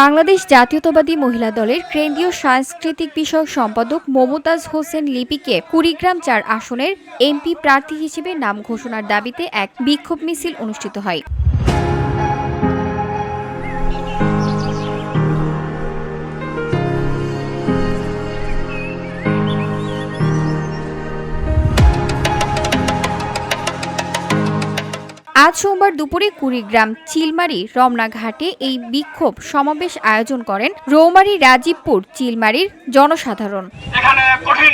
বাংলাদেশ জাতীয়তাবাদী মহিলা দলের কেন্দ্রীয় সাংস্কৃতিক বিষয়ক সম্পাদক মমতাজ হোসেন লিপিকে কুড়িগ্রাম চার আসনের এমপি প্রার্থী হিসেবে নাম ঘোষণার দাবিতে এক বিক্ষোভ মিছিল অনুষ্ঠিত হয়। আজ সোমবার দুপুরে কুড়িগ্রাম চিলমারি রমনা ঘাটে এই বিক্ষোভ সমাবেশ আয়োজন করেন রৌমারী রাজীবপুর চিলমারির জনসাধারণ। এখানে কঠিন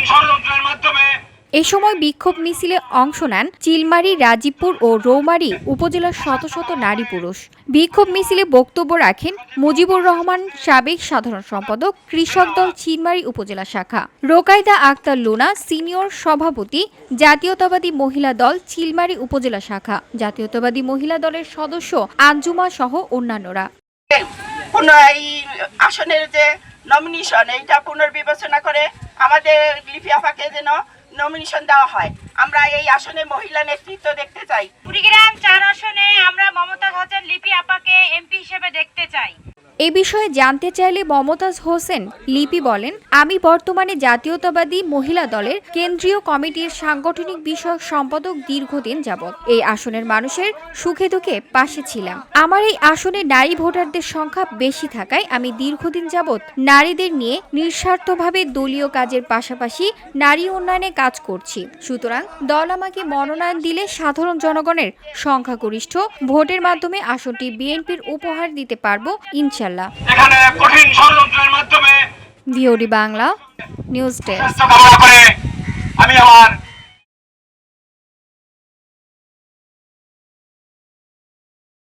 এ সময় বিক্ষোভ মিছিলে অংশ নেন চিলমারি, রাজীবপুর ও রৌমারী উপজেলার শত শত নারী পুরুষ। বিক্ষোভ মিছিলে বক্তব্য রাখেন মুজিবুর রহমান সাবেক সাধারণ সম্পাদক, কৃষক দল চিলমারি উপজেলা শাখা। রোকায়দা আক্তার লুনা, সিনিয়র সভাপতি, জাতীয়তাবাদী মহিলা দল চিলমারি উপজেলা শাখা। জাতীয়তাবাদী মহিলা দলের সদস্য আঞ্জুমা সহ অন্যান্যরা। আসনের যে নমিনেশন এইটা পুনর্বিবেচনা করে আমাদের লিপি আপাকে যেন নমিনেশন দেওয়া হয়। আমরা এই আসনে মহিলা নেতৃত্ব দেখতে চাই। কুড়িগ্রাম চার আসনে আমরা মমতা হোসেন লিপি আপাকে এমপি হিসেবে দেখতে চাই। এ বিষয়ে জানতে চাইলে মমতাজ হোসেন লিপি বলেন, আমি বর্তমানে জাতীয়তাবাদী মহিলা দলের কেন্দ্রীয় কমিটির সাংগঠনিক বিষয়ক সম্পাদক দীর্ঘদিন যাবৎ। এই আসনের মানুষের সুখে দুঃখে পাশে ছিলাম। আমার এই আসনে নারী ভোটারদের সংখ্যা বেশি থাকায় আমি দীর্ঘদিন যাবৎ নারীদের নিয়ে নিঃস্বার্থভাবে দলীয় কাজের পাশাপাশি নারী উন্নয়নে কাজ করছি। সুতরাং দল আমাকে মনোনয়ন দিলে সাধারণ জনগণের সংখ্যাগরিষ্ঠ ভোটের মাধ্যমে আসনটি বিএনপির উপহার দিতে পারব ইনশাল্লাহ এখানে কঠিন ষড়যন্ত্রের মাধ্যমে ভিওডি বাংলা নিউজ ডেস্ক। আমি আমার